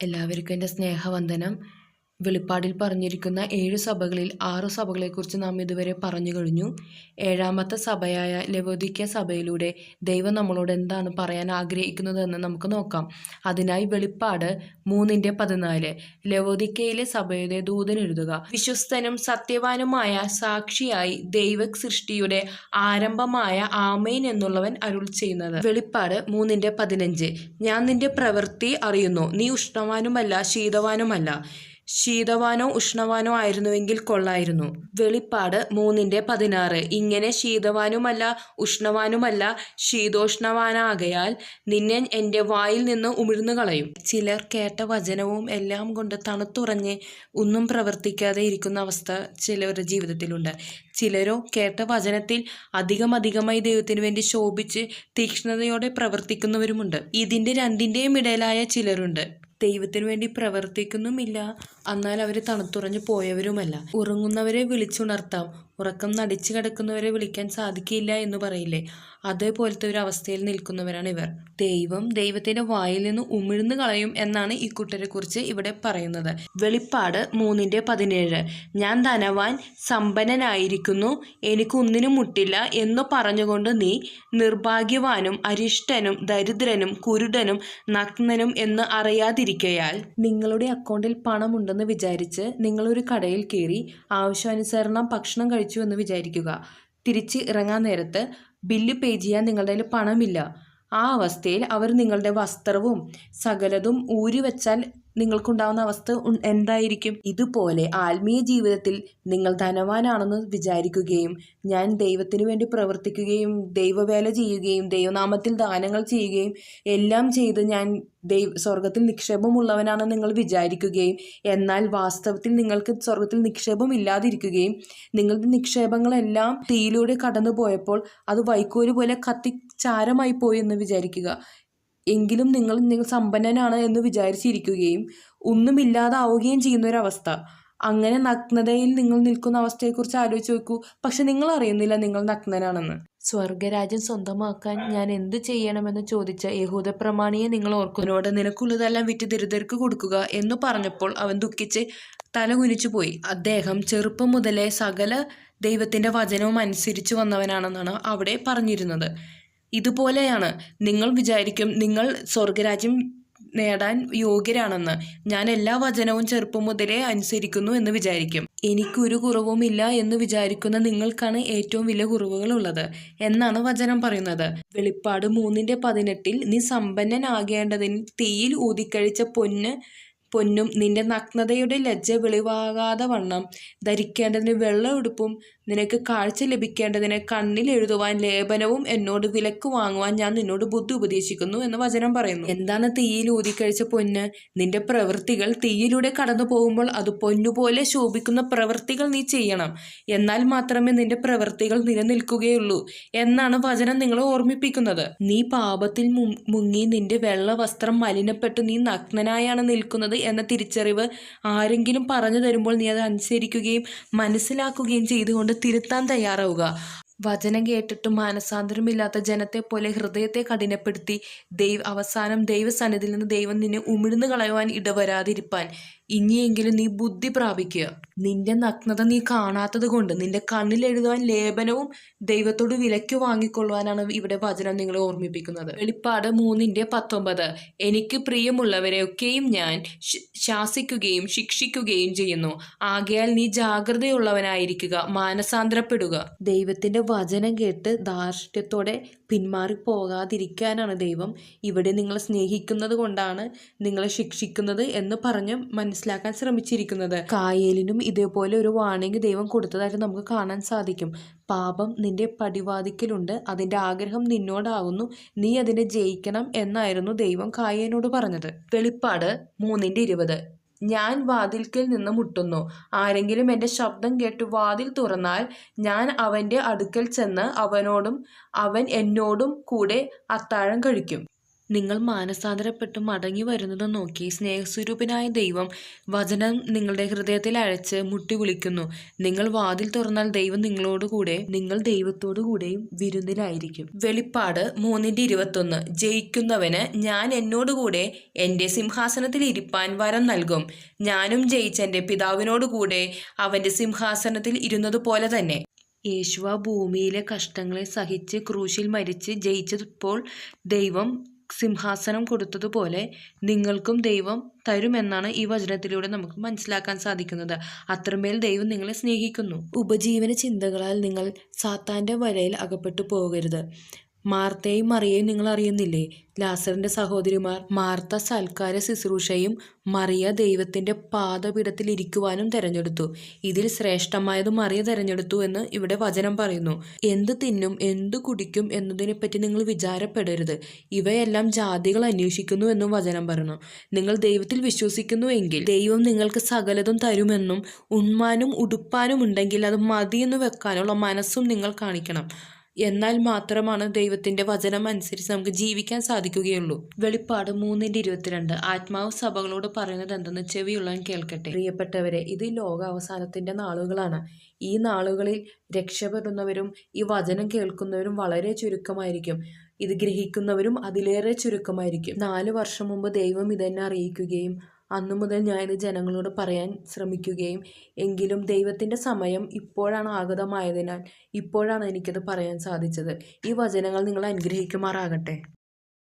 എല്ലാവർക്കും എന്റെ സ്നേഹവന്ദനം. വെളിപ്പാടിൽ പറഞ്ഞിരിക്കുന്ന ഏഴ് സഭകളിൽ ആറ് സഭകളെക്കുറിച്ച് നാം ഇതുവരെ പറഞ്ഞു കഴിഞ്ഞു. ഏഴാമത്തെ സഭയായ ലവോദിക്ക സഭയിലൂടെ ദൈവം നമ്മളോട് എന്താണ് പറയാൻ ആഗ്രഹിക്കുന്നതെന്ന് നമുക്ക് നോക്കാം. അതിനായി വെളിപ്പാട് മൂന്നിന്റെ പതിനാല്. ലവോദിക്കയിലെ സഭയുടെ ദൂതൻ എഴുതുക വിശ്വസ്തനും സത്യവാനുമായ സാക്ഷിയായി ദൈവ സൃഷ്ടിയുടെ ആരംഭമായ ആമേൻ എന്നുള്ളവൻ അരുൾ ചെയ്യുന്നത്. വെളിപ്പാട് മൂന്നിന്റെ പതിനഞ്ച്. ഞാൻ നിന്റെ പ്രവൃത്തി അറിയുന്നു. നീ ഉഷ്ണവാനുമല്ല ശീതവാനുമല്ല. ശീതവാനോ ഉഷ്ണവാനോ ആയിരുന്നുവെങ്കിൽ കൊള്ളായിരുന്നു. വെളിപ്പാട് മൂന്നിന്റെ പതിനാറ്. ഇങ്ങനെ ശീതവാനുമല്ല ഉഷ്ണവാനുമല്ല ശീതോഷ്ണവാനാകയാൽ നിന്നെ എന്റെ വായിൽ നിന്ന് ഉമിഴ്ന്നു കളയും. ചിലർ കേട്ട വചനവും എല്ലാം കൊണ്ട് തണുത്തുറഞ്ഞ് ഒന്നും പ്രവർത്തിക്കാതെ ഇരിക്കുന്ന അവസ്ഥ ചിലവരുടെ ജീവിതത്തിലുണ്ട്. ചിലരോ കേട്ട വചനത്തിൽ അധികം അധികമായി ദൈവത്തിന് വേണ്ടി ശോഭിച്ച് തീക്ഷ്ണതയോടെ പ്രവർത്തിക്കുന്നവരുമുണ്ട്. ഇതിന്റെ രണ്ടിന്റെയും ഇടയിലായ ചിലരുണ്ട്. ദൈവത്തിന് വേണ്ടി പ്രവർത്തിക്കുന്നുമില്ല എന്നാൽ അവർ തണുത്തുറഞ്ഞു പോയവരുമല്ല. ഉറങ്ങുന്നവരെ വിളിച്ചുണർത്താം ഉറക്കം നടിച്ചു കിടക്കുന്നവരെ വിളിക്കാൻ സാധിക്കില്ല എന്ന് പറയില്ലേ? അതേപോലത്തെ ഒരു അവസ്ഥയിൽ നിൽക്കുന്നവരാണ് ഇവർ. ദൈവം ദൈവത്തിന്റെ വായിൽ നിന്ന് ഉമിഴ്ന്നു കളയും എന്നാണ് ഈ കുറിച്ച് ഇവിടെ പറയുന്നത്. വെളിപ്പാട് മൂന്നിന്റെ പതിനേഴ്. ഞാൻ ധനവാൻ സമ്പന്നനായിരിക്കുന്നു എനിക്കൊന്നിനും മുട്ടില്ല എന്ന് പറഞ്ഞുകൊണ്ട് നീ നിർഭാഗ്യവാനും അരിഷ്ടനും ദരിദ്രനും കുരുടനും നഗ്നനും എന്ന് അറിയാതിരിക്കയാൽ നിങ്ങളുടെ അക്കൗണ്ടിൽ പണമുണ്ടെന്ന് വിചാരിച്ച് നിങ്ങളൊരു കടയിൽ കയറി ആവശ്യാനുസരണം ഭക്ഷണം കഴിച്ചു എന്ന് വിചാരിക്കുക. തിരിച്ച് ഇറങ്ങാൻ നേരത്ത് ബില്ല് പേ ചെയ്യാൻ നിങ്ങളുടെ കയ്യിൽ പണമില്ല. ആ അവസ്ഥയിൽ അവർ നിങ്ങളുടെ വസ്ത്രവും സകലതും ഊരി വെച്ചാൽ നിങ്ങൾക്കുണ്ടാവുന്ന അവസ്ഥ എന്തായിരിക്കും? ഇതുപോലെ ആത്മീയ ജീവിതത്തിൽ നിങ്ങൾ ധനവാനാണെന്ന് വിചാരിക്കുകയും ഞാൻ ദൈവത്തിന് വേണ്ടി പ്രവർത്തിക്കുകയും ദൈവവേല ചെയ്യുകയും ദൈവനാമത്തിൽ ദാനങ്ങൾ ചെയ്യുകയും എല്ലാം ചെയ്ത് ഞാൻ ദൈവ സ്വർഗത്തിൽ നിക്ഷേപമുള്ളവനാണെന്ന് നിങ്ങൾ വിചാരിക്കുകയും എന്നാൽ വാസ്തവത്തിൽ നിങ്ങൾക്ക് സ്വർഗത്തിൽ നിക്ഷേപം ഇല്ലാതിരിക്കുകയും നിങ്ങളുടെ നിക്ഷേപങ്ങളെല്ലാം തീയിലൂടെ കടന്നു പോയപ്പോൾ അത് വൈക്കോൽ പോലെ കത്തി ചാരമായി പോയി എന്ന് വിചാരിക്കുക. എങ്കിലും നിങ്ങൾ നിങ്ങൾ സമ്പന്നനാണ് എന്ന് വിചാരിച്ചിരിക്കുകയും ഒന്നുമില്ലാതാവുകയും ചെയ്യുന്ന ഒരവസ്ഥ അങ്ങനെ നഗ്നതയിൽ നിങ്ങൾ നിൽക്കുന്ന അവസ്ഥയെക്കുറിച്ച് ആലോചിച്ച് നോക്കൂ. പക്ഷെ നിങ്ങൾ അറിയുന്നില്ല നിങ്ങൾ നഗ്നനാണെന്ന്. സ്വർഗരാജ്യം സ്വന്തമാക്കാൻ ഞാൻ എന്ത് ചെയ്യണമെന്ന് ചോദിച്ച യഹൂദ പ്രമാണിയെ നിങ്ങൾ ഓർക്കുന്നതിനോട് നിനക്കുള്ളതെല്ലാം വിറ്റ് ദരിദ്രർക്ക് കൊടുക്കുക എന്ന് പറഞ്ഞപ്പോൾ അവൻ ദുഃഖിച്ച് തല കുനിച്ചു പോയി. അദ്ദേഹം ചെറുപ്പം മുതലേ സകല ദൈവത്തിന്റെ വചനവും അനുസരിച്ചു വന്നവനാണെന്നാണ് അവിടെ പറഞ്ഞിരുന്നത്. ഇതുപോലെയാണ്. നിങ്ങൾ വിചാരിക്കും നിങ്ങൾ സ്വർഗരാജ്യം നേടാൻ യോഗ്യരാണെന്ന്. ഞാൻ എല്ലാ വചനവും ചെറുപ്പം മുതലേ അനുസരിക്കുന്നു എന്ന് വിചാരിക്കും. എനിക്കൊരു കുറവുമില്ല എന്ന് വിചാരിക്കുന്ന നിങ്ങൾക്കാണ് ഏറ്റവും വലിയ കുറവുകൾ ഉള്ളത്. എന്നാണ് വചനം പറയുന്നത്. വെളിപ്പാട് മൂന്നിന്റെ പതിനെട്ടിൽ നീ സമ്പന്നനാകേണ്ടതിന് തീയിൽ ഊതിക്കഴിച്ച പൊന്ന് പൊന്നും നിന്റെ നഗ്നതയുടെ ലജ്ജ വെളിവാകാതെ വണ്ണം. ധരിക്കേണ്ടതിന് വെള്ള ഉടുപ്പും നിനക്ക് കാഴ്ച ലഭിക്കേണ്ടതിന് കണ്ണിൽ എഴുതുവാൻ ലേപനവും എന്നോട് വിലക്ക് വാങ്ങുവാൻ ഞാൻ നിന്നോട് ബുദ്ധി ഉപദേശിക്കുന്നു എന്ന് വചനം പറയുന്നു. എന്താണ് തീയിൽ ഊതിക്കഴിച്ച പൊന്ന്? നിന്റെ പ്രവൃത്തികൾ തീയിലൂടെ കടന്നു പോകുമ്പോൾ അത് പൊന്നുപോലെ ശോഭിക്കുന്ന പ്രവൃത്തികൾ നീ ചെയ്യണം. എന്നാൽ മാത്രമേ നിന്റെ പ്രവൃത്തികൾ നിലനിൽക്കുകയുള്ളൂ എന്നാണ് വചനം നിങ്ങളെ ഓർമ്മിപ്പിക്കുന്നത്. നീ പാപത്തിൽ മുങ്ങി നിന്റെ വെള്ള വസ്ത്രം മലിനപ്പെട്ട് നീ നഗ്നനായാണ് നിൽക്കുന്നത് എന്ന തിരിച്ചറിവ് ആരെങ്കിലും പറഞ്ഞു തരുമ്പോൾ നീ അത് അനുസരിക്കുകയും മനസ്സിലാക്കുകയും ചെയ്തുകൊണ്ട് തിരുത്താൻ തയ്യാറാവുക. വചനം കേട്ടിട്ടും മാനസാന്തരമില്ലാത്ത ജനത്തെ പോലെ ഹൃദയത്തെ കഠിനപ്പെടുത്തി ദൈവ അവസാനം ദൈവസന്നിധിയിൽ നിന്ന് ദൈവം നിന്നെ ഉമിഴ്ന്നു കളയുവാൻ ഇടവരാതിരിപ്പാൻ. ഇനിയെങ്കിലും നീ ബുദ്ധി പ്രാപിക്കുക. നിന്റെ നഗ്നത നീ കാണാത്തത് കൊണ്ട് നിന്റെ കണ്ണിൽ എഴുതുവാൻ ലേപനവും ദൈവത്തോട് വിലയ്ക്ക് വാങ്ങിക്കൊള്ളുവാനാണ് ഇവിടെ വചനം നിങ്ങളെ ഓർമ്മിപ്പിക്കുന്നത്. വെളിപ്പാട് മൂന്നിന്റെ പത്തൊമ്പത്. എനിക്ക് പ്രിയമുള്ളവരെയൊക്കെയും ഞാൻ ശാസിക്കുകയും ശിക്ഷിക്കുകയും ചെയ്യുന്നു. ആകയാൽ നീ ജാഗ്രതയുള്ളവനായിരിക്കുക മാനസാന്തരപ്പെടുക. ദൈവത്തിന്റെ വചനം കേട്ട് ധാർഷ്ട്യത്തോടെ പിന്മാറി പോകാതിരിക്കാനാണ് ദൈവം ഇവിടെ നിങ്ങളെ സ്നേഹിക്കുന്നത് കൊണ്ടാണ് നിങ്ങളെ ശിക്ഷിക്കുന്നത് എന്ന് പറഞ്ഞ് മനസ്സിലാക്കാൻ ശ്രമിച്ചിരിക്കുന്നത്. കായേലിനും ഇതേപോലെ ഒരു വാണിംഗ് ദൈവം കൊടുത്തതായിട്ട് നമുക്ക് കാണാൻ സാധിക്കും. പാപം നിന്റെ പടിവാതിക്കലുണ്ട്. അതിന്റെ ആഗ്രഹം നിന്നോടാകുന്നു. നീ അതിനെ ജയിക്കണം എന്നായിരുന്നു ദൈവം കായേനോട് പറഞ്ഞത്. വെളിപ്പാട് മൂന്നിന്റെ ഇരുപത്. ഞാൻ വാതിൽക്കൽ നിന്ന് മുട്ടുന്നു. ആരെങ്കിലും എന്റെ ശബ്ദം കേട്ട് വാതിൽ തുറന്നാൽ ഞാൻ അവന്റെ അടുക്കൽ ചെന്ന് അവനോടും അവൻ എന്നോടും കൂടെ അത്താഴം കഴിക്കും. നിങ്ങൾ മാനസാന്തരപ്പെട്ട് മടങ്ങി വരുന്നത് നോക്കി സ്നേഹസ്വരൂപനായ ദൈവം വചനം നിങ്ങളുടെ ഹൃദയത്തിൽ അഴച്ച് മുട്ടി വിളിക്കുന്നു നിങ്ങൾ വാതിൽ തുറന്നാൽ ദൈവം നിങ്ങളോടുകൂടെ നിങ്ങൾ ദൈവത്തോടു കൂടെയും വിരുന്നിലായിരിക്കും. വെളിപ്പാട് മൂന്നിന്റെ ഇരുപത്തൊന്ന്. ജയിക്കുന്നവന് ഞാൻ എന്നോടുകൂടെ എന്റെ സിംഹാസനത്തിൽ ഇരിപ്പാൻ വരം നൽകും. ഞാനും ജയിച്ച എന്റെ പിതാവിനോടുകൂടെ അവന്റെ സിംഹാസനത്തിൽ ഇരുന്നതുപോലെ തന്നെ. യേശുവ ഭൂമിയിലെ കഷ്ടങ്ങളെ സഹിച്ച് ക്രൂശിൽ മരിച്ച് ജയിച്ചപ്പോൾ ദൈവം സിംഹാസനം കൊടുത്തതുപോലെ നിങ്ങൾക്കും ദൈവം തരുമെന്നാണ് ഈ വചനത്തിലൂടെ നമുക്ക് മനസ്സിലാക്കാൻ സാധിക്കുന്നത്. അത്രമേൽ ദൈവം നിങ്ങളെ സ്നേഹിക്കുന്നു. ഉപജീവന ചിന്തകളാൽ നിങ്ങൾ സാത്താന്റെ വലയിൽ അകപ്പെട്ടു പോകരുത്. മാർത്തയും മറിയയും നിങ്ങൾ അറിയുന്നില്ലേ ലാസറിന്റെ സഹോദരിമാർ മാർത്ത സൽക്കാര ശുശ്രൂഷയും മറിയ ദൈവത്തിന്റെ പാദപീഠത്തിൽ ഇരിക്കുവാനും തെരഞ്ഞെടുത്തു. ഇതിൽ ശ്രേഷ്ഠമായത് മറിയ തെരഞ്ഞെടുത്തു എന്ന് ഇവിടെ വചനം പറയുന്നു. എന്ത് തിന്നും എന്ത് കുടിക്കും എന്നതിനെപ്പറ്റി നിങ്ങൾ വിചാരപ്പെടരുത്. ഇവയെല്ലാം ജാതികൾ അന്വേഷിക്കുന്നു എന്നും വചനം പറഞ്ഞു നിങ്ങൾ ദൈവത്തിൽ വിശ്വസിക്കുന്നു എങ്കിൽ ദൈവം നിങ്ങൾക്ക് സകലതും തരുമെന്നും ഉണ്മാനും ഉടുപ്പാനും ഉണ്ടെങ്കിൽ അത് മതിയെന്ന് വെക്കാനുള്ള മനസ്സും നിങ്ങൾ കാണിക്കണം. എന്നാൽ മാത്രമാണ് ദൈവത്തിന്റെ വചനം അനുസരിച്ച് നമുക്ക് ജീവിക്കാൻ സാധിക്കുകയുള്ളൂ. വെളിപ്പാട് മൂന്നിന്റെ ഇരുപത്തിരണ്ട്. ആത്മാവ് സഭകളോട് പറയുന്നത് എന്തെന്ന് ചെവിയുള്ളവൻ കേൾക്കട്ടെ. പ്രിയപ്പെട്ടവരെ ഇത് ലോക അവസാനത്തിന്റെ നാളുകളാണ്. ഈ നാളുകളിൽ രക്ഷപ്പെടുന്നവരും ഈ വചനം കേൾക്കുന്നവരും വളരെ ചുരുക്കമായിരിക്കും. ഇത് ഗ്രഹിക്കുന്നവരും അതിലേറെ ചുരുക്കമായിരിക്കും. നാല് വർഷം മുമ്പ് ദൈവം ഇതെന്നെ അറിയിക്കുകയും അന്നു മുതൽ ഞാനിത് ജനങ്ങളോട് പറയാൻ ശ്രമിക്കുകയും എങ്കിലും ദൈവത്തിന്റെ സമയം ഇപ്പോഴാണ് ആഗതമായതിനാൽ ഇപ്പോഴാണ് എനിക്കത് പറയാൻ സാധിച്ചത്. ഈ വചനങ്ങൾ നിങ്ങൾ അനുഗ്രഹിക്കുമാറാകട്ടെ.